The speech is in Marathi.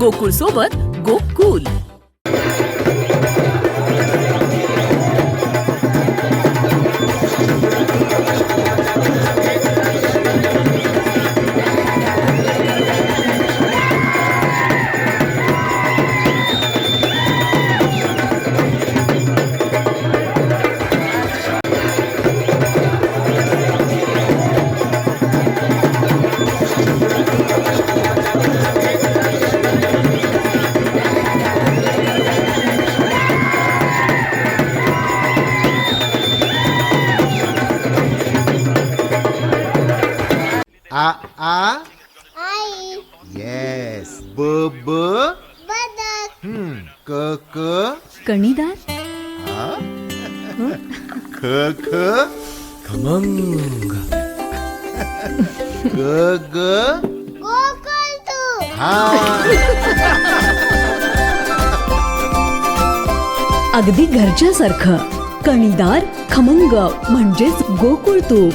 गोकुळ सोबत गोकुल. आ आ? आई. येस ब ब बदक हम्म क क कणीदार? ख ख खमंग. ग ग गोकुळ तू. हा. अगदी घरच्यासारखं. कणीदार खमंग म्हणजेच गोकुळ तूप